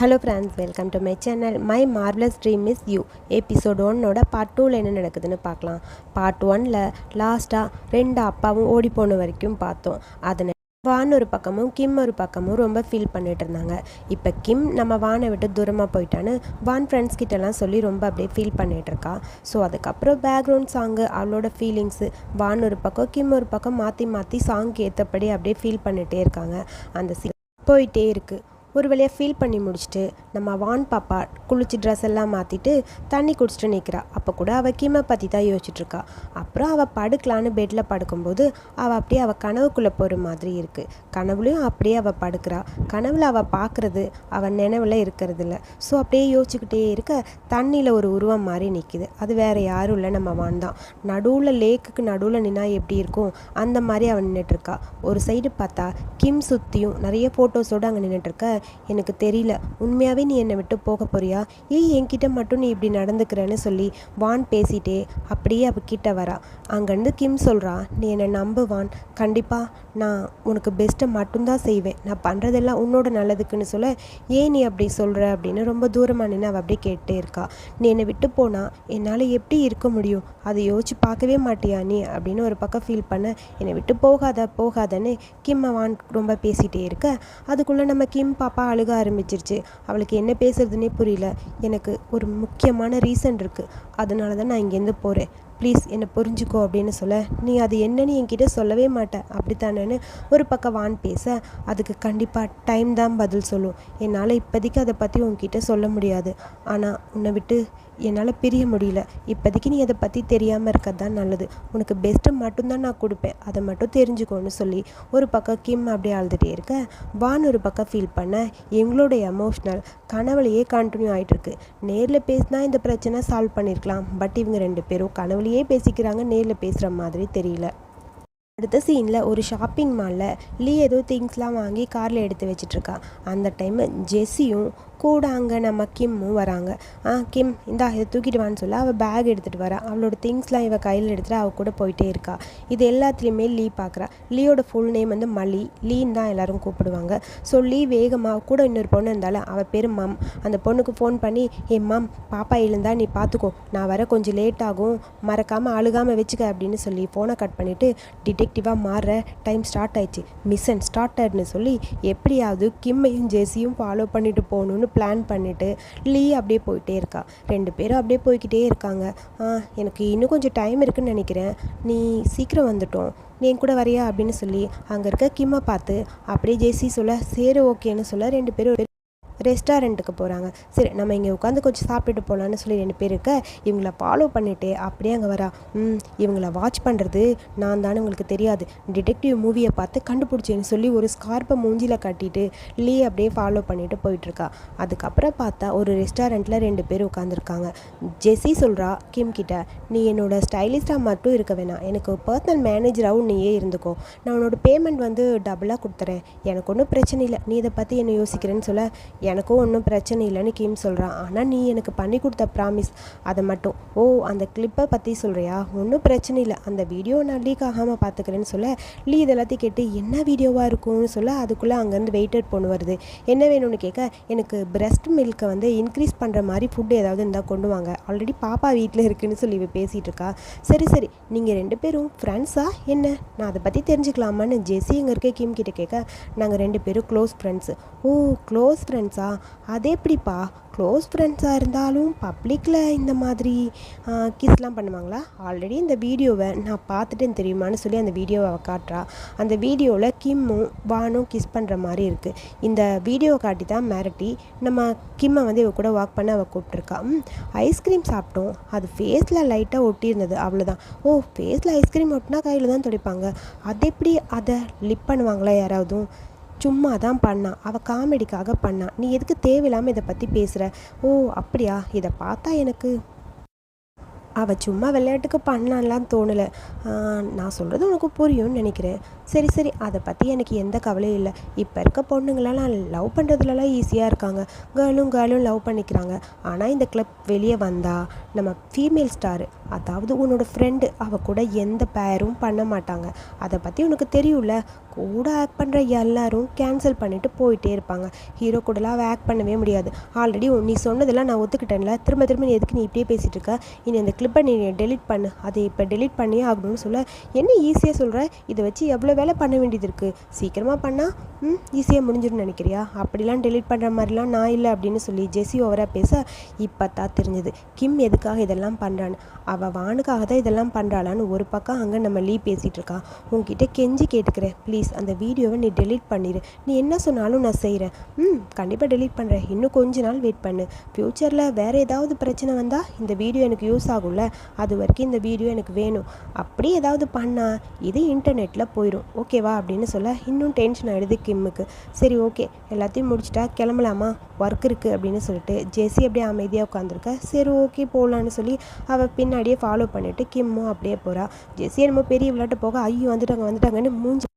Hello friends welcome to my channel my marvellous dream is you episode ஒன்னோட part டூவில் என்ன நடக்குதுன்னு பார்க்கலாம். பார்ட் ஒனில் லாஸ்ட்டாக ரெண்டு அப்பாவும் ஓடி போன வரைக்கும் பார்த்தோம். அதனை வான் ஒரு பக்கமும் கிம் ஒரு பக்கமும் ரொம்ப ஃபீல் பண்ணிட்டு இருந்தாங்க. இப்போ கிம் நம்ம வானை விட்டு தூரமாக போயிட்டான்னு வான் ஃப்ரெண்ட்ஸ் கிட்டலாம் சொல்லி ரொம்ப அப்படியே ஃபீல் பண்ணிகிட்டு இருக்கா. ஸோ அதுக்கப்புறம் பேக்ரவுண்ட் சாங்கு அவளோட ஃபீலிங்ஸு வான் ஒரு பக்கம் கிம் ஒரு பக்கம் மாற்றி மாற்றி சாங்க்கு ஏற்றபடி அப்படியே ஃபீல் பண்ணிகிட்டே இருக்காங்க. அந்த சீ போயிட்டே இருக்குது ஒரு வழியாக ஃபீல் பண்ணி முடிச்சுட்டு நம்ம வான் பாப்பா குளிச்சு ட்ரெஸ் எல்லாம் மாற்றிட்டு தண்ணி குடிச்சிட்டு நிற்கிறா அப்போ கூட அவள் கீமை பற்றி தான் யோசிச்சுட்ருக்கா அப்புறம் அவள் படுக்கலான்னு பெட்டில் படுக்கும்போது அவள் அப்படியே அவள் கனவுக்குள்ளே போகிற மாதிரி இருக்குது கனவுலையும் அப்படியே அவள் படுக்கிறா. கனவில் அவள் பார்க்குறது அவள் நினைவில் இருக்கிறது இல்லை ஸோ அப்படியே யோசிச்சுக்கிட்டே இருக்க தண்ணியில் ஒரு உருவம் மாதிரி நிற்கிது அது வேறு யாரும் இல்லை நம்ம வான் தான். நடுவில் லேக்குக்கு நடுவில் நின்னா எப்படி இருக்கும்? அந்த மாதிரி அவன் நின்றுட்டுருக்கா ஒரு சைடு பார்த்தா கிம் சுற்றியும் நிறைய ஃபோட்டோஸோடு அங்கே நின்றுட்டுருக்க எனக்கு தெரியல. உண்மையாகவே நீ என்னை விட்டு போக போறியா? ஏய் என்கிட்ட மட்டும் நீ இப்படி நடந்துக்கிறேன்னு சொல்லி வான் பேசிட்டே அப்படியே அவகிட்ட வரா. அங்கேருந்து கிம் சொல்கிறா நீ என்னை நம்புவான் கண்டிப்பாக நான் உனக்கு பெஸ்ட்டை மட்டும்தான் செய்வேன். நான் பண்ணுறதெல்லாம் உன்னோட நல்லதுக்குன்னு சொல்ல ஏன் நீ அப்படி சொல்கிற அப்படின்னு ரொம்ப தூரமாக நின்று அவள் அப்படியே கேட்டே இருக்கா. நீ என்னை விட்டு போனால் என்னால் எப்படி இருக்க முடியும்? அதை யோசிச்சு பார்க்கவே மாட்டியா நீ? அப்படின்னு ஒரு பக்கம் ஃபீல் பண்ண என்னை விட்டு போகாத போகாதன்னு கிம்மை வான் ரொம்ப பேசிகிட்டே இருக்க. அதுக்குள்ளே நம்ம கிம் பா பாப்பா அழுக ஆரம்பிச்சிருச்சு. அவளுக்கு என்ன பேசுறதுனே புரியல. எனக்கு ஒரு முக்கியமான ரீசன் இருக்குது அதனால தான் நான் இங்கேருந்து போகிறேன் ப்ளீஸ் என்னை புரிஞ்சுக்கோ அப்படின்னு சொல்ல. நீ அது என்னன்னு என்கிட்ட சொல்லவே மாட்டேன் அப்படித்தானேன்னு ஒரு பக்கம் வான் பேச அதுக்கு கண்டிப்பாக டைம் தான் பதில் சொல்லும். என்னால் இப்போதைக்கு அதை பற்றி உன்கிட்ட சொல்ல முடியாது. ஆனால் உன்னை விட்டு என்னால் பிரிய முடியல. இப்போதைக்கு நீ அதை பற்றி தெரியாமல் இருக்கிறது தான் நல்லது. உனக்கு பெஸ்ட்டு மட்டும்தான் நான் கொடுப்பேன். அதை மட்டும் தெரிஞ்சுக்கோன்னு சொல்லி ஒரு பக்கம் கிம் அப்படியே அழுதுகிட்டே இருக்க வான் ஒரு பக்கம் ஃபீல் பண்ண எங்களோட எமோஷ்னல் கனவுலையே கண்டினியூ ஆகிட்டுருக்கு நேரில் பேசினா இந்த பிரச்சனை சால்வ் பண்ணியிருக்கலாம் பட் இவங்க ரெண்டு பேரும் கனவுலையே பேசிக்கிறாங்க நேரில் பேசுகிற மாதிரி தெரியல. அடுத்த சீனில் ஒரு ஷாப்பிங் மாலில் லீ ஏதோ திங்ஸ்லாம் வாங்கி காரில் எடுத்து வச்சிட்ருக்கா அந்த டைமு ஜெஸ்ஸியும் கூட அங்கே நம்ம கிம்மும் வராங்க. ஆ கிம் இந்தா இதை தூக்கிட்டு வான்னு சொல்ல. அவள் பேக் எடுத்துகிட்டு வரா. அவளோட திங்ஸ்லாம் இவள் கையில் எடுத்துகிட்டு அவள் கூட போயிட்டே இருக்கா. இது எல்லாத்துலேயுமே லீ பார்க்குறா லீயோட ஃபுல் நேம் வந்து மலி லீன்னு தான் எல்லாரும் கூப்பிடுவாங்க. ஸோ லீ வேகமாக கூட இன்னொரு பொண்ணு இருந்தாலும் அவள் பேர் மம். அந்த பொண்ணுக்கு ஃபோன் பண்ணி ஏ மம் பாப்பா எழுந்தா நீ பார்த்துக்கோ நான் வர கொஞ்சம் லேட் ஆகும். மறக்காமல் அழுகாமல் வச்சுக்க அப்படின்னு சொல்லி ஃபோனை கட் பண்ணிவிட்டு டிடெக்டிவாக மாறுற. டைம் ஸ்டார்ட் ஆயிடுச்சு. மிஷன் ஸ்டார்ட் ஆயிடுன்னு சொல்லி எப்படியாவது கிம்மையும் ஜெஸியும் ஃபாலோ பண்ணிட்டு போகணுன்னு பிளான் பண்ணிவிட்டு லீ அப்படியே போயிட்டே இருக்கா. ரெண்டு பேரும் அப்படியே போய்கிட்டே இருக்காங்க. ஆ எனக்கு இன்னும் கொஞ்சம் டைம் இருக்குன்னு நினைக்கிறேன். நீ சீக்கிரம் வந்துட்டோம். நீ என் கூட வரியா? அப்படின்னு சொல்லி அங்கே இருக்க கிம்மை பார்த்து அப்படியே ஜெஸி சொல்ல சரி ஓகேன்னு சொல்ல ரெண்டு பேரும் ரெஸ்டாரண்ட்டுக்கு போகிறாங்க சரி நம்ம இங்கே உட்காந்து கொஞ்சம் சாப்பிட்டுட்டு போகலான்னு சொல்லி ரெண்டு பேர் இருக்க இவங்கள ஃபாலோ பண்ணிவிட்டு அப்படியே அங்கே வரா. ம் இவங்கள வாட்ச் பண்ணுறது நான் தானே உங்களுக்கு தெரியாது. டிடெக்டிவ் மூவியை பார்த்து கண்டுபிடிச்சேன்னு சொல்லி ஒரு ஸ்கார்ப்பை மூஞ்சியில் கட்டிட்டு லீ அப்படியே ஃபாலோ பண்ணிட்டு போயிட்டுருக்கா அதுக்கப்புறம் பார்த்தா ஒரு ரெஸ்டாரண்ட்டில் ரெண்டு பேர் உட்காந்துருக்காங்க ஜெஸ்ஸி சொல்கிறா கிம் கிட்ட நீ என்னோட ஸ்டைலிஸ்டாக மட்டும் இருக்க வேணாம். எனக்கு பர்சனல் மேனேஜராகவும் நீயே இருந்துக்கோ. நான் உன்னோட பேமெண்ட் வந்து டபுளாக கொடுத்துறேன். எனக்கு ஒன்றும் பிரச்சனை இல்லை. நீ இதை பற்றி என்ன யோசிக்கிறேன்னு சொல்ல. எனக்கும் ஒன்றும் பிரச்சனை இல்லைன்னு கிம் சொல்கிறான் ஆனால் நீ எனக்கு பண்ணி கொடுத்த ப்ராமிஸ் அதை மட்டும். ஓ அந்த கிளிப்பை பற்றி சொல்கிறியா ஒன்றும் பிரச்சனை இல்லை. அந்த வீடியோ நான் லீக் ஆகாமல் பார்த்துக்கிறேன்னு சொல்ல லீ இதெல்லாத்தையும் கேட்டு என்ன வீடியோவாக இருக்கும்னு சொல்ல அதுக்குள்ளே அங்கேருந்து வெயிட்டட் பொண்ணு வருது. என்ன வேணும்னு கேட்க எனக்கு பிரஸ்ட் மில்க்கை வந்து இன்க்ரீஸ் பண்ணுற மாதிரி ஃபுட் ஏதாவது இருந்தால் கொண்டு வாங்க. ஆல்ரெடி பாப்பா வீட்டில் இருக்குன்னு சொல்லி இவ பேசிகிட்டு இருக்கா. சரி சரி நீங்கள் ரெண்டு பேரும் ஃப்ரெண்ட்ஸா என்ன? நான் அதை பற்றி தெரிஞ்சுக்கலாமான்னு ஜெஸ்ஸி இங்கே இருக்க கிம் கிட்ட கேட்க நாங்கள் ரெண்டு பேரும் க்ளோஸ் ஃப்ரெண்ட்ஸு ஓ க்ளோஸ் ஃப்ரெண்ட்ஸா அது எப்படிப்பா க்ளோஸ் ஃப்ரெண்ட்ஸாக இருந்தாலும் பப்ளிக்கில் இந்த மாதிரி கிஸ்லாம் பண்ணுவாங்களா? ஆல்ரெடி இந்த வீடியோவை நான் பார்த்துட்டேன் தெரியுமான்னு சொல்லி அந்த வீடியோவை காட்டுறா. அந்த வீடியோவில் கிம்மும் வானும் கிஸ் பண்ணுற மாதிரி இருக்குது இந்த வீடியோவை காட்டி தான் மிரட்டி நம்ம கிம்மை வந்து இவ கூட வாக் பண்ண அவள் கூப்பிட்ருக்கா ம் ஐஸ்கிரீம் சாப்பிட்டோம். அது ஃபேஸில் லைட்டாக ஒட்டியிருந்தது. அவ்வளோதான் ஓ ஃபேஸில் ஐஸ்கிரீம் ஒட்டினா கையில் தான் துடைப்பாங்க. அது எப்படி அதை லிப் பண்ணுவாங்களா யாராவதும்? சும்மா தான் பண்ணா அவள் காமெடிக்காக பண்ணா. நீ எதுக்கு தேவையில்லாமல் இதை பற்றி பேசுகிற ஓ அப்படியா? இதை பார்த்தா எனக்கு அவள் சும்மா விளையாட்டுக்கு பண்ணலான்லாம் தோணலை. நான் சொல்கிறது உனக்கு புரியும்னு நினைக்கிறேன். சரி சரி அதை பற்றி எனக்கு எந்த கவலையும் இல்லை. இப்போ இருக்க பொண்ணுங்களெல்லாம் லவ் பண்ணுறதுலலாம் ஈஸியாக இருக்காங்க. கேர்ளும் கேர்ளும் லவ் பண்ணிக்கிறாங்க. ஆனால் இந்த கிளப் வெளியே வந்தால் நம்ம ஃபீமேல் ஸ்டாரு அதாவது உன்னோட ஃப்ரெண்டு அவள் கூட எந்த பேரும் பண்ண மாட்டாங்க. அதை பற்றி உனக்கு தெரியும்ல? கூட ஆக்ட் பண்ணுற எல்லாரும் கேன்சல் பண்ணிவிட்டு போயிட்டே இருப்பாங்க. ஹீரோ கூடலாம் அவள் ஆக்ட் பண்ணவே முடியாது. ஆல்ரெடி நீ சொன்னதெல்லாம் நான் ஒத்துக்கிட்டேன்ல. திரும்ப திரும்ப நீ எதுக்கு நீ இப்படியே பேசிகிட்டு இருக்க? இனி அந்த இப்போ நீ டெலிட் பண்ணு. அதை இப்போ டெலிட் பண்ணியே ஆகணும்னு சொல்ல என்ன ஈஸியாக சொல்கிற இதை வச்சு எவ்வளோ வேலை பண்ண வேண்டியது இருக்குது சீக்கிரமாக பண்ணால் ம் ஈஸியாக முடிஞ்சிடும் நினைக்கிறியா? அப்படிலாம் டெலிட் பண்ணுற மாதிரிலாம் நான் இல்லை அப்படின்னு சொல்லி ஜெஸி ஓவராக பேச இப்போ தான் தெரிஞ்சது. கிம் எதுக்காக இதெல்லாம் பண்ணுறான்னு அவள் வானுக்காக தான் இதெல்லாம் பண்ணுறாளான்னு ஒரு பக்கம் அங்கே நம்ம லீ பேசிகிட்டு இருக்கா. உங்ககிட்ட கெஞ்சி கேட்டுக்கிறேன். ப்ளீஸ் அந்த வீடியோவை நீ டெலிட் பண்ணிடு நீ என்ன சொன்னாலும் நான் செய்கிறேன் ம் கண்டிப்பாக டெலிட் பண்ணுறேன் இன்னும் கொஞ்ச நாள் வெயிட் பண்ணு. ஃப்யூச்சரில் வேறு ஏதாவது பிரச்சனை வந்தால் இந்த வீடியோ எனக்கு யூஸ் ஆகும். ஆகும்ல அது வரைக்கும் இந்த வீடியோ எனக்கு வேணும். அப்படி ஏதாவது பண்ணால் இது இன்டர்நெட்டில் போயிடும் ஓகேவா அப்படின்னு சொல்ல இன்னும் டென்ஷன் ஆகிடுது கிம்முக்கு. சரி ஓகே எல்லாத்தையும் முடிச்சிட்டா கிளம்பலாமா? ஒர்க் இருக்குது அப்படின்னு சொல்லிட்டு ஜெஸி அப்படியே அமைதியாக உட்காந்துருக்க சரி ஓகே போகலான்னு சொல்லி அவள் பின்னாடியே ஃபாலோ பண்ணிவிட்டு கிம்மும் அப்படியே போகிறா ஜெஸி என்னமோ பெரிய விளையாட்டு போக ஐயோ வந்துட்டாங்க வந்துட்டாங்கன்னு மூஞ்சி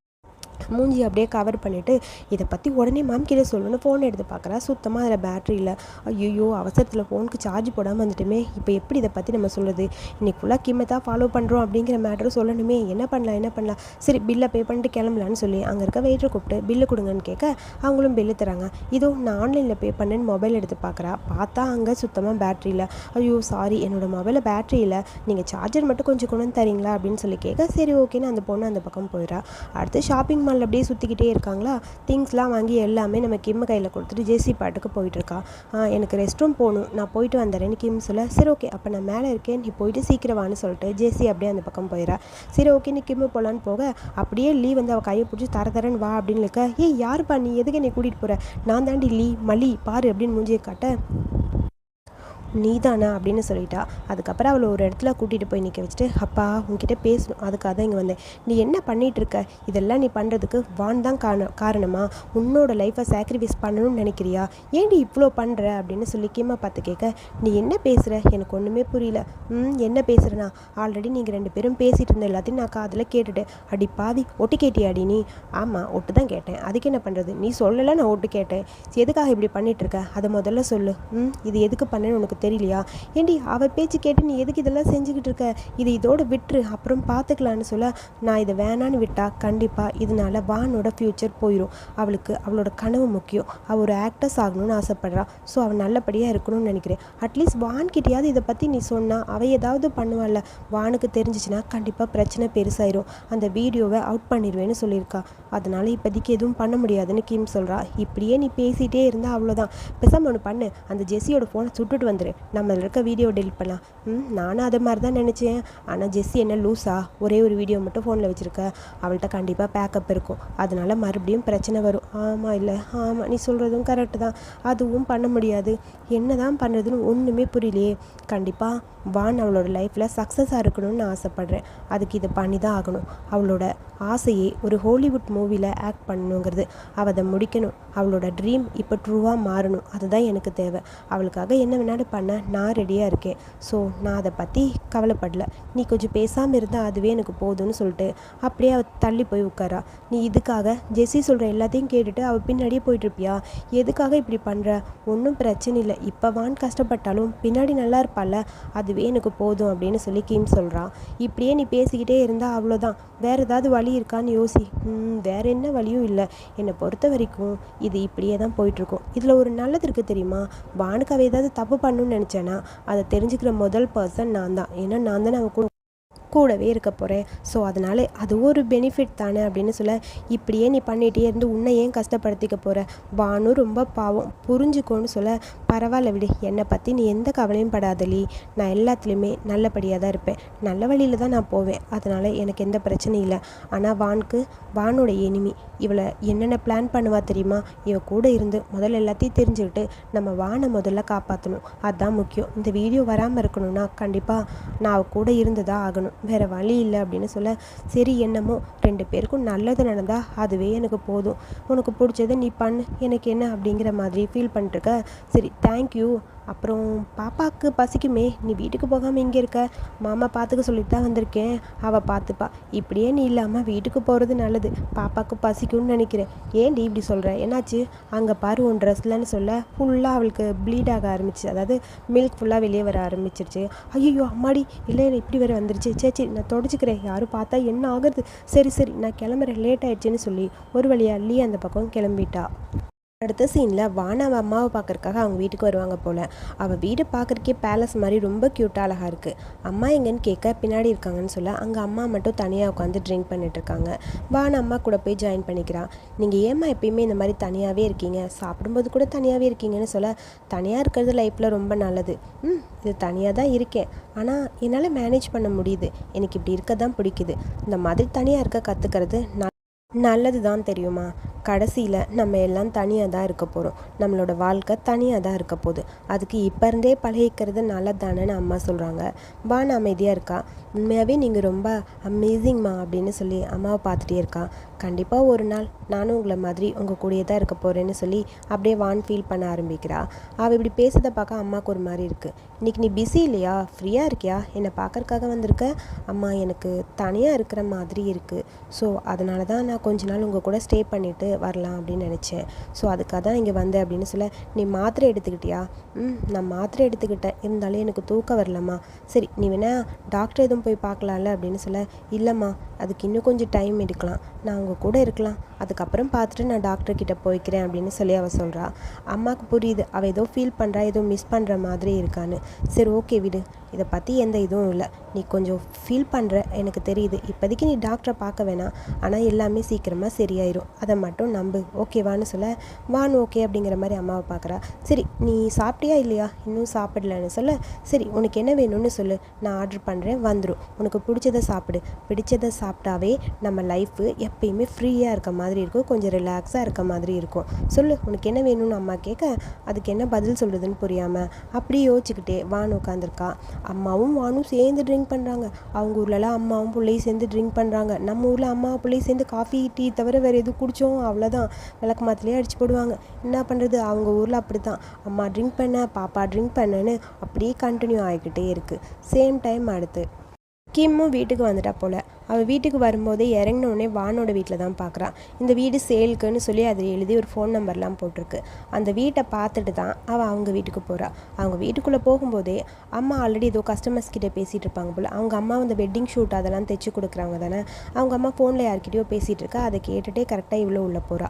மூஞ்சி அப்படியே கவர் பண்ணிவிட்டு இதை பற்றி உடனே மேம் கிட்டே சொல்லணும்னு ஃபோன் எடுத்து பார்க்குறா. சுத்தமாக அதில் பேட்ரி இல்லை. ஐயோ அவசரத்தில் ஃபோனுக்கு சார்ஜ் போடாமல் வந்துட்டுமே. இப்போ எப்படி இதை பற்றி நம்ம சொல்லுது இன்னைக்கு ஃபுல்லாக கிம்மை தான் ஃபாலோ பண்ணுறோம் அப்படிங்கிற மேட்ரு சொல்லணுமே. என்ன பண்ணலாம் என்ன பண்ணலாம்? சரி பில்லை பே பண்ணிட்டு கிளம்பலான்னு சொல்லி அங்கே இருக்க வெயிட்டரை கூப்பிட்டு பில்லு கொடுங்கன்னு கேட்க அவங்களும் பில்லு தராங்க இதோ நான் ஆன்லைனில் பே பண்ணேன்னு மொபைல் எடுத்து பார்க்குறா. பார்த்தா அங்கே சுத்தமாக பேட்ரி இல்லை. ஐயோ சாரி என்னோட மொபைலில் பேட்ரி இல்லை. நீங்கள் சார்ஜர் மட்டும் கொஞ்சம் கொண்டு வந்து தரீங்களா? அப்படின்னு சொல்லி கேட்க சரி ஓகேன்னு அந்த பொண்ணு அந்த பக்கம் போயிடறா. அடுத்து ஷாப்பிங் மால் அப்படியே சுற்றிக்கிட்டே இருக்காங்களா? திங்ஸ்லாம் வாங்கி எல்லாமே நம்ம கிம் கையில் கொடுத்துட்டு ஜேசி பாட்டுக்கு போயிட்டுருக்கா. எனக்கு ரெஸ்ட் ரூம் போகணும். நான் போயிட்டு வந்துடுறேன்னு கிம் சொல்ல சரி ஓகே. அப்போ நான் மேலே இருக்கேன். நீ போயிட்டு சீக்கிரம் வான்னு சொல்லிட்டு ஜேசி அப்படியே அந்த பக்கம் போயிடா சரி ஓகே. நீ கிம்மு போகலான்னு போக அப்படியே லீ வந்து அவள் கையை பிடிச்சி தர தரன்னு வா அப்படின்னு இருக்க ஏய் யாருப்பா நீ? எதுக்கு என்னை கூட்டிகிட்டு போகிற நான் தாண்டி லீ. மலி பாரு அப்படின்னு மூஞ்சியை காட்ட நீதானா அப்படின்னு சொல்லிட்டா. அதுக்கப்புறம் அவளை ஒரு இடத்துல கூட்டிகிட்டு போய் நிற்க வச்சுட்டு அப்பா உங்ககிட்ட பேசணும். அதுக்காக தான் இங்கே வந்தேன். நீ என்ன பண்ணிகிட்டு இருக்க? இதெல்லாம் நீ பண்ணுறதுக்கு வான் தான் காரணம் காரணமா? உன்னோட லைஃப்பை சாக்ரிஃபைஸ் பண்ணணும்னு நினைக்கிறியா? ஏன்டி இவ்வளோ பண்ணுற அப்படின்னு சொல்லி கீமா பார்த்து கேட்க நீ என்ன பேசுகிற எனக்கு ஒன்றுமே புரியல. ம் என்ன பேசுகிறேன்னா ஆல்ரெடி நீங்கள் ரெண்டு பேரும் பேசிகிட்டு இருந்த எல்லாத்தையும் நான் காதில் கேட்டுட்டேன். அடி பாவி ஒட்டு கேட்டியாடி நீ? ஆமாம் ஒட்டு தான் கேட்டேன். அதுக்கு என்ன பண்ணுறது நீ சொல்லலை நான் ஒட்டு கேட்டேன். எதுக்காக இப்படி பண்ணிகிட்டு இருக்க? அதை முதல்ல சொல்லு. ம் இது எதுக்கு பண்ணேன்னு உனக்கு தெரியலையா? ஏண்டி அவள் பேச்சு கேட்டு நீ எதுக்கு இதெல்லாம் செஞ்சுக்கிட்டு இருக்க? இது இதோட விட்டுரு அப்புறம் பார்த்துக்கலான்னு சொல்ல நான் இதை வேணான்னு விட்டா கண்டிப்பாக இதனால வானோட ஃப்யூச்சர் போயிடும் அவளுக்கு அவளோட கனவு முக்கியம். அவள் ஒரு ஆக்டர்ஸ் ஆகணும்னு ஆசைப்பட்றா. ஸோ அவள் நல்லபடியாக இருக்கணும்னு நினைக்கிறேன். அட்லீஸ்ட் வான்கிட்டையாவது இதை பற்றி நீ சொன்னால் அவள் ஏதாவது பண்ணுவாள்ல. வானுக்கு தெரிஞ்சிச்சுன்னா கண்டிப்பாக பிரச்சனை பெருசாயிரும். அந்த வீடியோவை அவுட் பண்ணிடுவேன்னு சொல்லியிருக்கா. அதனால் இப்போதைக்கு எதுவும் பண்ண முடியாதுன்னு கிம் சொல்கிறா இப்படியே நீ பேசிகிட்டே இருந்தால் அவ்வளோதான் பெசாம ஒன்று பண்ணு. அந்த ஜெஸ்ஸியோட ஃபோனை சுட்டுட்டு வந்துடு நம்ம இருக்க வீடியோ டெலிட் பண்ணலாம். ம் நானும் அதை மாதிரி தான் நினச்சேன். ஆனால் ஜெஸ்ஸி என்ன லூஸா ஒரே ஒரு வீடியோ மட்டும் ஃபோனில் வச்சுருக்க. அவள்கிட்ட கண்டிப்பாக பேக்கப் இருக்கும். அதனால் மறுபடியும் பிரச்சனை வரும். ஆமாம் இல்லை. ஆமாம் நீ சொல்கிறதும் கரெக்டு தான். அதுவும் பண்ண முடியாது. என்ன தான் பண்ணுறதுன்னு ஒன்றுமே புரியலையே. கண்டிப்பாக வான் அவளோட லைஃப்பில் சக்ஸஸாக இருக்கணும்னு ஆசைப்பட்றேன். அதுக்கு இதை பண்ணி தான் ஆகணும். அவளோட ஆசையே ஒரு ஹாலிவுட் மூவியில் ஆக்ட் பண்ணணுங்கிறது. அவள் அதை முடிக்கணும். அவளோட ட்ரீம் இப்போ ட்ரூவாக மாறணும். அதுதான் எனக்கு தேவை. அவளுக்காக என்ன வேணாலும் பண்ண நான் ரெடியாக இருக்கேன். ஸோ நான் அதை பற்றி கவலைப்படல. நீ கொஞ்சம் பேசாமல் இருந்தால் அதுவே எனக்கு போதும்னு சொல்லிட்டு அப்படியே அவள் தள்ளி போய் உட்காரா. நீ இதுக்காக ஜெஸ்ஸி சொல்கிற எல்லாத்தையும் கேட்டுட்டு அவள் பின்னாடியே போயிட்டுருப்பியா எதுக்காக இப்படி பண்ணுற ஒன்றும் பிரச்சனை இல்லை. இப்போ வான் கஷ்டப்பட்டாலும் பின்னாடி நல்லா இருப்பால அதுவே எனக்கு போதும் அப்படின்னு சொல்லி கிம் சொல்கிறான் இப்படியே நீ பேசிக்கிட்டே இருந்தால் அவ்வளோதான் வேறு ஏதாவது வழி இருக்கான்னு யோசி. வேறு என்ன வழியும் இல்லை. என்னை பொறுத்த வரைக்கும் இது இப்படியே தான் போயிட்டுருக்கும் இதில் ஒரு நல்லது இருக்குது தெரியுமா? வானுக்கு அவள் ஏதாவது தப்பு பண்ணணும்னு நினச்சேன்னா அதை தெரிஞ்சுக்கிற முதல் பர்சன் நான் தான். ஏன்னா நான் தானே அவன் கூட கூடவே இருக்க போகிறேன் ஸோ அதனால் அது ஒரு பெனிஃபிட் தானே அப்படின்னு சொல்ல இப்படியே நீ பண்ணிகிட்டே இருந்து உன்னை ஏன் கஷ்டப்படுத்திக்க போகிற பானு ரொம்ப பாவம். புரிஞ்சுக்கோன்னு சொல்ல பரவாயில்ல விடு. என்னை பற்றி நீ எந்த கவலையும் படாதலி நான் எல்லாத்துலேயுமே நல்லபடியாக தான் இருப்பேன். நல்ல வழியில் தான் நான் போவேன். அதனால் எனக்கு எந்த பிரச்சனையும் இல்லை. ஆனால் வானுக்கு வானோட எனிமி இவளை என்னென்ன பிளான் பண்ணுவா தெரியுமா? இவ கூட இருந்து முதல்ல எல்லாத்தையும் தெரிஞ்சுக்கிட்டு நம்ம வானை முதல்ல காப்பாற்றணும் அதுதான் முக்கியம். இந்த வீடியோ வராமல் இருக்கணும்னா கண்டிப்பாக நான் அவ கூட இருந்து தான் ஆகணும். வேறு வழி இல்லை அப்படின்னு சொல்ல சரி என்னமோ ரெண்டு பேருக்கும் நல்லது நடந்தால் அதுவே எனக்கு போதும். உனக்கு பிடிச்சதை நீ பண்ணு எனக்கு என்ன அப்படிங்கிற மாதிரி ஃபீல் பண்ணிட்டுருக்க சரி தேங்க்யூ அப்புறம் பாப்பாவுக்கு பசிக்குமே நீ வீட்டுக்கு போகாமல் இங்கே இருக்க. மாமா பார்த்துக்க சொல்லிட்டு தான் வந்திருக்கேன். அவள் பார்த்துப்பா இப்படியே நீ இல்லாமல் வீட்டுக்கு போகிறது நல்லது. பாப்பாவுக்கு பசிக்கும்னு நினைக்கிறேன். ஏன்டி இப்படி சொல்கிற என்னாச்சு? அங்கே பாரு உன் ட்ரெஸ்லன்னு சொல்ல ஃபுல்லாக அவளுக்கு ப்ளீட் ஆக ஆரம்பிச்சு. அதாவது மில்க் ஃபுல்லாக வெளியே வர ஆரம்பிச்சிருச்சு. ஐயோ அம்மாடி இல்லை இப்படி வேறு வந்துருச்சு. சரி சரி நான் தொடச்சிக்கிறேன். யாரும் பார்த்தா என்ன ஆகுறது? சரி சரி நான் கிளம்புறேன். லேட் ஆயிடுச்சுன்னு சொல்லி ஒரு வழியாக லீ அந்த பக்கம் கிளம்பிட்டா. அடுத்த சீனில் வானா அம்மாவை பார்க்கறக்காக அவங்க வீட்டுக்கு வருவாங்க போல். அவள் வீடு பார்க்குறக்கே பேலஸ் மாதிரி ரொம்ப க்யூட்டாக அழகாக இருக்குது அம்மா எங்கன்னு கேட்க பின்னாடி இருக்காங்கன்னு சொல்ல அங்கே அம்மா மட்டும் தனியாக உட்காந்து ட்ரிங்க் பண்ணிட்டு இருக்காங்க. வானா அம்மா கூட போய் ஜாயின் பண்ணிக்கிறான் நீங்கள் ஏம்மா எப்பயுமே இந்த மாதிரி தனியாகவே இருக்கீங்க? சாப்பிடும்போது கூட தனியாகவே இருக்கீங்கன்னு சொல்ல தனியாக இருக்கிறது லைஃப்பில் ரொம்ப நல்லது. ம் இது தனியாக தான் இருக்கேன். ஆனால் என்னால் மேனேஜ் பண்ண முடியுது. எனக்கு இப்படி இருக்க தான் பிடிக்குது. இந்த மாதிரி தனியாக இருக்க கற்றுக்கிறது நல்லது தான் தெரியுமா? கடைசியில் நம்ம எல்லாம் தனியாக தான் இருக்க போகிறோம் நம்மளோட வாழ்க்கை தனியாக தான் இருக்க போகுது. அதுக்கு இப்போ இருந்தே பழகிக்கிறது நல்லதானேன்னு அம்மா சொல்கிறாங்க பான் அமைதியாக இருக்கா? உண்மையாகவே நீங்கள் ரொம்ப அமேசிங்மா அப்படின்னு சொல்லி அம்மாவை பார்த்துட்டே இருக்கான் கண்டிப்பாக ஒரு நாள் நானும் உங்களை மாதிரி உங்கள் கூடயே தான் இருக்க போகிறேன்னு சொல்லி அப்படியே வான் ஃபீல் பண்ண ஆரம்பிக்கிறா. அவள் இப்படி பேசுகிறத பார்க்க அம்மாவுக்கு ஒரு மாதிரி இருக்குது இன்றைக்கி நீ பிஸி இல்லையா? ஃப்ரீயாக இருக்கியா? என்னை பார்க்கறக்காக வந்திருக்க? அம்மா எனக்கு தனியாக இருக்கிற மாதிரி இருக்குது ஸோ அதனால தான் நான் கொஞ்ச நாள் உங்கள் கூட ஸ்டே பண்ணிவிட்டு வரலாம் அப்படின்னு நினச்சேன். ஸோ அதுக்காக தான் இங்கே வந்தேன் அப்படின்னு சொல்ல நீ மாத்திரை எடுத்துக்கிட்டியா? ம் நான் மாத்திரை எடுத்துக்கிட்டேன். இருந்தாலும் எனக்கு தூக்கம் வரலம்மா. சரி நீ வேணா டாக்டர் எதுவும் போய் பார்க்கலாம்ல அப்படின்னு சொல்ல இல்லைம்மா அதுக்கு இன்னும் கொஞ்சம் டைம் எடுக்கலாம். நான் உங்கள் கூட இருக்கலாம். அதுக்கப்புறம் பார்த்துட்டு நான் டாக்டர்கிட்ட போய்க்கிறேன் அப்படின்னு சொல்லி அவள் சொல்கிறா அம்மாவுக்கு புரியுது. அவள் ஏதோ ஃபீல் பண்ணுறா ஏதோ மிஸ் பண்ணுற மாதிரி இருக்கான்னு. சரி ஓகே விடு. இதை பற்றி எந்த இதுவும் இல்லை. நீ கொஞ்சம் ஃபீல் பண்ணுற எனக்கு தெரியுது. இப்போதைக்கு நீ டாக்டரை பார்க்க வேணாம். ஆனால் எல்லாமே சீக்கிரமாக சரியாயிரும். அதை மட்டும் நம்பு. ஓகேவான்னு சொல்ல வான்னு ஓகே அப்படிங்கிற மாதிரி அம்மாவை பார்க்குறா. சரி நீ சாப்பிட்டியா இல்லையா? இன்னும் சாப்பிடலன்னு சொல்ல சரி உனக்கு என்ன வேணும்னு சொல்லு. நான் ஆர்டர் பண்ணுறேன் வந்துடும் உனக்கு பிடிச்சதை சாப்பிடு. பிடிச்சதை சாப்பிட்டாவே நம்ம லைஃப்பு எப்பயுமே ஃப்ரீயாக இருக்க மாதிரி இருக்கும். கொஞ்சம் ரிலாக்ஸாக இருக்க மாதிரி இருக்கும். சொல்லு உனக்கு என்ன வேணும்னு அம்மா கேட்க அதுக்கு என்ன பதில் சொல்கிறதுன்னு புரியாமல் அப்படியே யோசிச்சுக்கிட்டே வான் உட்காந்துருக்கா அம்மாவும் வானும் சேர்ந்து ட்ரிங்க் பண்ணுறாங்க அவங்க ஊர்லலாம் அம்மாவும் பிள்ளையும் சேர்ந்து ட்ரிங்க் பண்ணுறாங்க நம்ம ஊரில் அம்மா பிள்ளையும் சேர்ந்து காஃபி டீ தவிர வேறு எதுவும் குடித்தோம் அவ்வளோதான் விளக்கு மாத்திலே அடிச்சு போடுவாங்க. என்ன பண்ணுறது அவங்க ஊரில் அப்படி தான் அம்மா ட்ரிங்க் பண்ண பாப்பா ட்ரிங்க் பண்ணன்னு அப்படியே கண்டினியூ ஆகிக்கிட்டே இருக்குது சேம் டைம் அடுத்து. கிம்மும் வீட்டுக்கு வந்துட்டா போல். அவள் வீட்டுக்கு வரும்போதே இறங்கினோடனே வானோட வீட்டில் தான் பார்க்குறான் இந்த வீடு சேலுக்குன்னு சொல்லி அதில் எழுதி ஒரு ஃபோன் நம்பர்லாம் போட்டிருக்கு. அந்த வீட்டை பார்த்துட்டு தான் அவள் அவங்க வீட்டுக்கு போகிறா அவங்க வீட்டுக்குள்ளே போகும்போதே அம்மா ஆல்ரெடி ஏதோ கஸ்டமர்ஸ் கிட்டே பேசிகிட்டு இருப்பாங்க போல். அவங்க அம்மா வந்து வெட்டிங் ஷூட் அதெல்லாம் தைச்சி கொடுக்குறாங்க தானே. அவங்க அம்மா ஃபோனில் யார்கிட்டயோ பேசிகிட்டு இருக்கா. அதை கேட்டுகிட்டே கரெக்டாக இவ்வளோ உள்ளே போகிறா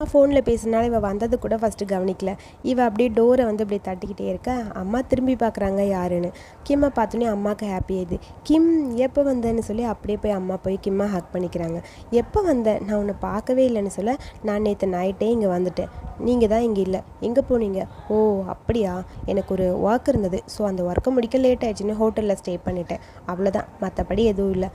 ஃபோனில் பேசினாலும் இவள் வந்தது கூட ஃபஸ்ட்டு கவனிக்கல. இவள் அப்படியே டோரை வந்து அப்படியே தட்டிக்கிட்டே இருக்க. அம்மா திரும்பி பார்க்குறாங்க யாருன்னு. கிம்மை பார்த்தோன்னே அம்மாவுக்கு ஹாப்பி ஆயிடுது. கிம் எப்போ வந்தேன்னு சொல்லி அப்படியே போய் அம்மா போய் கிம்மா ஹக் பண்ணிக்கிறாங்க. எப்போ வந்தேன் நான் உன்னை பார்க்கவே இல்லைன்னு சொல்ல நான் நேற்று நைட்டே இங்கே வந்துட்டேன். நீங்கள் தான் இங்கே இல்லை. எங்கே போனீங்க? ஓ அப்படியா? எனக்கு ஒரு ஒர்க் இருந்தது. ஸோ அந்த ஒர்க்கை முடிக்க லேட் ஆயிடுச்சுன்னு ஹோட்டலில் ஸ்டே பண்ணிட்டேன். அவ்வளோதான் மற்றபடி எதுவும் இல்லை.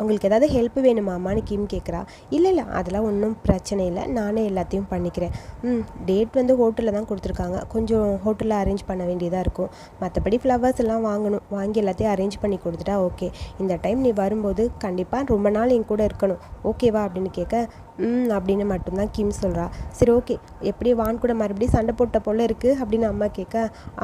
உங்களுக்கு ஏதாவது ஹெல்ப் வேணுமாமான்னு கிம் கேட்குறா இல்லை இல்லை. அதெல்லாம் ஒன்றும் பிரச்சனை இல்லை. நானே இல்லை எல்லாத்தையும் பண்ணிக்கிறேன். ம் டேட் வந்து ஹோட்டலில் தான் கொடுத்துருக்காங்க. கொஞ்சம் ஹோட்டலில் அரேஞ்ச் பண்ண வேண்டியதாக இருக்கும். மற்றபடி ஃப்ளவர்ஸ் எல்லாம் வாங்கணும். வாங்கி எல்லாத்தையும் அரேஞ்ச் பண்ணி கொடுத்துட்டா ஓகே இந்த டைம் நீ வரும்போது கண்டிப்பாக ரொம்ப நாள் என் கூட இருக்கணும். ஓகேவா அப்படின்னு கேட்க ம் அப்படின்னு மட்டும்தான் கிம் சொல்கிறா சரி ஓகே. எப்படி வான் கூட மறுபடியும் சண்டை போட்ட போல் இருக்குது அப்படின்னு அம்மா கேட்க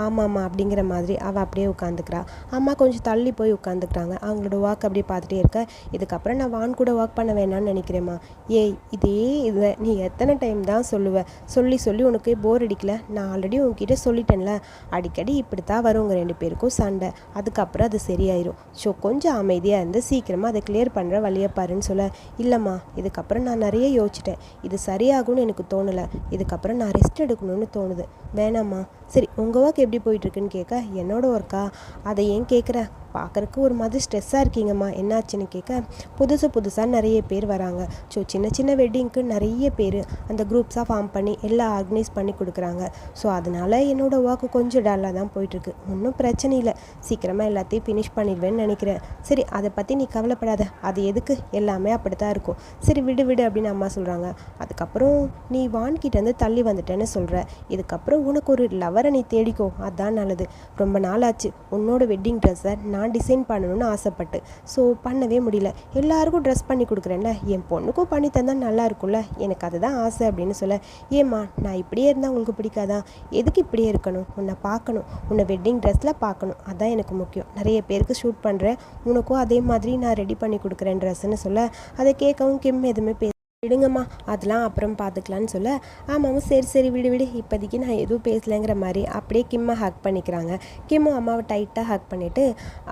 ஆமாம்மா அப்படிங்கிற மாதிரி அவள் அப்படியே உட்காந்துக்கிறா அம்மா கொஞ்சம் தள்ளி போய் உட்காந்துக்கிறாங்க அவங்களோட வாக் அப்படியே பார்த்துட்டே இருக்க. இதுக்கப்புறம் நான் வான் கூட ஒர்க் பண்ண வேணாம்னு நினைக்கிறேம்மா. ஏய் இதே இதை நீ எத்தனை டைம் தான் சொல்லுவ? சொல்லி சொல்லி உனக்கு போர் அடிக்கல. நான் ஆல்ரெடி உங்ககிட்ட சொல்லிட்டேன்ல. அடிக்கடி இப்படி தான் வரும் உங்கள் ரெண்டு பேருக்கும் சண்டை. அதுக்கப்புறம் அது சரியாயிரும். ஸோ கொஞ்சம் அமைதியாக இருந்து சீக்கிரமாக அதை கிளியர் பண்ணுற வழியை பாருன்னு சொல்ல இல்லைம்மா இதுக்கப்புறம் நான் நிறைய யோசிச்சிட்டேன். இது சரியாகும்னு எனக்கு தோணலை. இதுக்கப்புறம் நான் ரெஸ்ட் எடுக்கணும்னு தோணுது. வேணாம்மா. சரி உங்கள் ஒர்க் எப்படி போயிட்டுருக்குன்னு கேட்க என்னோட ஒர்க்கா அதை ஏன் கேட்குற பார்க்குறக்கு ஒரு மாதிரி ஸ்ட்ரெஸ்ஸாக இருக்கீங்கம்மா. என்னாச்சுன்னு கேட்க புதுசு புதுசாக நிறைய பேர் வராங்க. ஸோ சின்ன சின்ன வெட்டிங்க்கு நிறைய பேர் அந்த குரூப்ஸாக ஃபார்ம் பண்ணி எல்லாம் ஆர்கனைஸ் பண்ணி கொடுக்குறாங்க. ஸோ அதனால் என்னோடய ஒர்க்கு கொஞ்சம் டல்லாக தான் போயிட்டுருக்கு. ஒன்றும் பிரச்சனை இல்லை. சீக்கிரமாக எல்லாத்தையும் ஃபினிஷ் பண்ணிடுவேன்னு நினைக்கிறேன். சரி அதை பற்றி நீ கவலைப்படாத. அது எதுக்கு? எல்லாமே அப்படி தான் இருக்கும். சரி விடு விடு அப்படின்னு அம்மா சொல்கிறாங்க அதுக்கப்புறம் நீ வான்கிட்டேருந்து தள்ளி வந்துட்டேன்னு சொல்கிற இதுக்கப்புறம் உனக்கு ஒரு லவரை நீ தேடிக்கோ. அதான் நல்லது. ரொம்ப நாள் ஆச்சு உன்னோட வெட்டிங் ட்ரெஸ்ஸை நான் டிசைன் பண்ணணும்னு ஆசைப்பட்டு. ஸோ பண்ணவே முடியல. எல்லாருக்கும் ட்ரெஸ் பண்ணி கொடுக்குறேன்ல. என் பொண்ணுக்கும் பண்ணி தந்தால் நல்லா இருக்கும்ல. எனக்கு அதுதான் ஆசை அப்படின்னு சொல்ல ஏம்மா நான் இப்படியே இருந்தால் உங்களுக்கு பிடிக்காதா? எதுக்கு இப்படியே இருக்கணும்? உன்னை பார்க்கணும். உன்னை வெட்டிங் ட்ரெஸ்ஸில் பார்க்கணும். அதான் எனக்கு முக்கியம். நிறைய பேருக்கு ஷூட் பண்ணுறேன் உனக்கும் அதே மாதிரி நான் ரெடி பண்ணி கொடுக்குறேன் ட்ரெஸ்ஸுன்னு சொல்ல அதை கேட்கவும் கிம் எதுவுமே பே விடுங்கம்மா அதெல்லாம் அப்புறம் பார்த்துக்கலான்னு சொல்ல. ஆமாம் சரி சரி விடு விடு. இப்போதைக்கு நான் எதுவும் பேசலைங்கிற மாதிரி அப்படியே கிம்மை ஹக் பண்ணிக்கிறாங்க. கிம்மும் அம்மாவை டைட்டாக ஹக் பண்ணிவிட்டு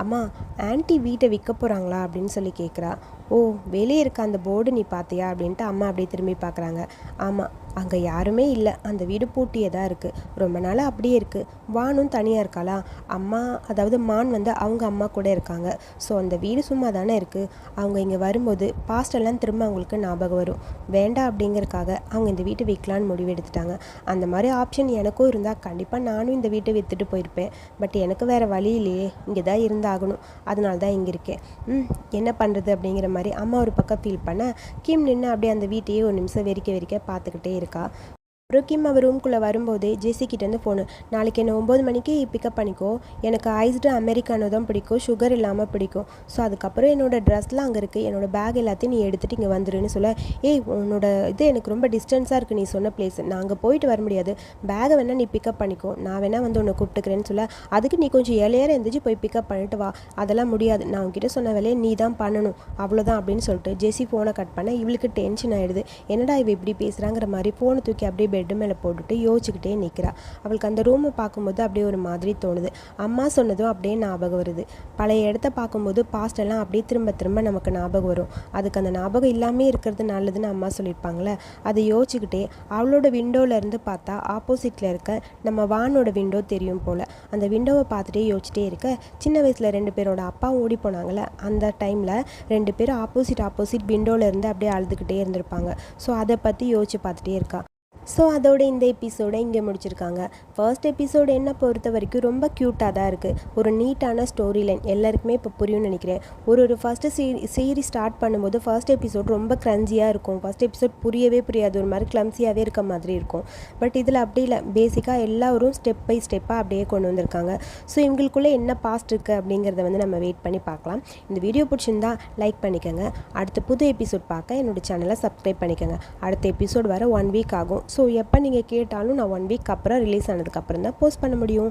அம்மா ஆன்ட்டி வீட்டை விற்க போகிறாங்களா அப்படின்னு சொல்லி கேட்குறா. ஓ வெளியே இருக்க அந்த போர்டு நீ பார்த்தியா? அப்படின்ட்டு அம்மா அப்படியே திரும்பி பார்க்குறாங்க. ஆமாம் அங்கே யாருமே இல்லை. அந்த வீடு பூட்டியே தான் இருக்குது ரொம்ப நாளாக அப்படியே இருக்குது வானும் தனியாக இருக்காளா? அம்மா அதாவது மான் வந்து அவங்க அம்மா கூட இருக்காங்க. ஸோ அந்த வீடு சும்மா தானே இருக்குது அவங்க இங்கே வரும்போது பாஸ்டெல்லாம் திரும்ப அவங்களுக்கு ஞாபகம் வரும். வேண்டாம் அப்படிங்கிறக்காக அவங்க இந்த வீட்டை விற்கலான்னு முடிவு எடுத்துட்டாங்க. அந்த மாதிரி ஆப்ஷன் எனக்கும் இருந்தால் கண்டிப்பாக நானும் இந்த வீட்டை விற்றுட்டு போயிருப்பேன். பட் எனக்கு வேறு வழி இல்லையே. இங்கே தான் இருந்தாகணும். அதனால தான் இங்கே இருக்கேன். ம் என்ன பண்ணுறது அப்படிங்கிற மாதிரி அம்மா ஒரு பக்கம் ஃபீல் பண்ண கிம் நின்று அப்படியே அந்த வீட்டையே ஒரு நிமிஷம் வெறிக்க வெறிக்க பார்த்துக்கிட்டே இருக்கா. அப்புறம் கிம் அவர் ரூம்குள்ளே வரும்போதே ஜேசிக்கிட்டேருந்து கிட்டேருந்து ஃபோனு நாளைக்கு என்ன ஒம்பது மணிக்கு பிக்கப் பண்ணிக்கோ. எனக்கு ஐஸ்டு அமெரிக்கானோ தான் பிடிக்கும். சுகர் இல்லாமல் பிடிக்கும். ஸோ அதுக்கப்புறம் என்னோடய ட்ரெஸ்லாம் அங்கே இருக்குது என்னோடய பேக் எல்லாத்தையும் நீ எடுத்துகிட்டு இங்கே வந்துருன்னு சொல்ல. ஏய் உன்னோட இது எனக்கு ரொம்ப டிஸ்டன்ஸாக இருக்குது நீ சொன்ன பிளேஸ் நான் அங்கே போயிட்டு வர முடியாது. பேகை வேணால் நீ பிக்கப் பண்ணிக்கோ. நான் வேணால் வந்து உன்னை கூப்பிட்டுக்கிறேன்னு சொல்ல. அதுக்கு நீ கொஞ்சம் ஏழையாக எழுந்திரிச்சு போய் பிக்கப் பண்ணிட்டு வா. அதெல்லாம் முடியாது. நான் உங்ககிட்ட சொன்ன வேலையை நீ தான் பண்ணணும். அவ்வளோதான் அப்படின்னு சொல்லிட்டு ஜெசி ஃபோனை கட் பண்ண. இவளுக்கு டென்ஷன் ஆகிடுது என்னடா இவ இப்படி பேசுகிறாங்கிற மாதிரி ஃபோனை தூக்கி அப்படியே பெட்டு மேலே போட்டுட்டு யோசிச்சுக்கிட்டே நிற்கிறா அவளுக்கு அந்த ரூமை பார்க்கும்போது அப்படியே ஒரு மாதிரி தோணுது. அம்மா சொன்னதும் அப்படியே ஞாபகம் வருது. பழைய இடத்த பார்க்கும்போது பாஸ்ட் எல்லாம் அப்படியே திரும்ப திரும்ப நமக்கு ஞாபகம் வரும். அதுக்கு அந்த ஞாபகம் இல்லாமே இருக்கிறது நல்லதுன்னு அம்மா சொல்லியிருப்பாங்களே. அதை யோசிச்சுக்கிட்டே அவளோட விண்டோவிலேருந்து பார்த்தா ஆப்போசிட்டில் இருக்க நம்ம வானோட விண்டோ தெரியும் போல். அந்த விண்டோவை பார்த்துட்டே யோசிச்சிட்டே இருக்க சின்ன வயசில் ரெண்டு பேரோட அப்பா ஓடி போனாங்களே அந்த டைமில் ரெண்டு பேரும் ஆப்போசிட் ஆப்போசிட் விண்டோவிலேருந்து அப்படியே அழுதுகிட்டே இருந்திருப்பாங்க. ஸோ அதை பற்றி யோசிச்சு பார்த்துட்டே இருக்கா. ஸோ அதோட இந்த எபிசோடை இங்கே முடிச்சிருக்காங்க. ஃபர்ஸ்ட் எபிசோடு என்ன பொறுத்த வரைக்கும் ரொம்ப க்யூட்டாக தான் இருக்குது ஒரு நீட்டான ஸ்டோரி லைன் எல்லாருக்குமே இப்போ புரியும்னு நினைக்கிறேன். ஒரு ஒரு ஃபஸ்ட்டு சீ சீரீஸ் ஸ்டார்ட் பண்ணும்போது ஃபர்ஸ்ட் எபிசோட் ரொம்ப க்ரன்ச்சியாக இருக்கும். ஃபர்ஸ்ட் எபிசோட் புரியவே புரியாது. ஒரு மாதிரி கிளம்ஸியாகவே இருக்க மாதிரி இருக்கும். பட் இதில் அப்படி இல்லை. பேசிக்காக எல்லாரும் ஸ்டெப் பை ஸ்டெப்பாக அப்படியே கொண்டு வந்திருக்காங்க. ஸோ இவங்களுக்குள்ளே என்ன பாஸ்ட் இருக்குது அப்படிங்கிறத வந்து நம்ம வெயிட் பண்ணி பார்க்கலாம். இந்த வீடியோ பிடிச்சிருந்தா லைக் பண்ணிக்கோங்க. அடுத்த புது எபிசோட் பார்க்க என்னோட சேனலை சப்ஸ்கிரைப் பண்ணிக்கோங்க. அடுத்த எபிசோட் வர ஒன் வீக் ஆகும். ஸோ எப்போ நீங்கள் கேட்டாலும் நான் ஒன் வீக் அப்புறம் ரிலீஸ் ஆனதுக்கப்புறம் தான் போஸ்ட் பண்ண முடியும்.